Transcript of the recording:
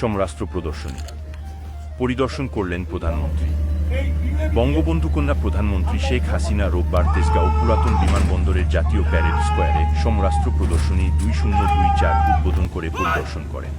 সমরাস্ত্র প্রদর্শনী। পরিদর্শন করলেন প্রধানমন্ত্রী। বঙ্গবন্ধু কন্যা প্রধানমন্ত্রী শেখ হাসিনা রোববার তেজগাঁও পুরাতন বিমানবন্দরের জাতীয় প্যারেড স্কোয়ারে সমরাস্ত্র প্রদর্শনী দুই শূন্য দুই চার উদ্বোধন করে পরিদর্শন করেন।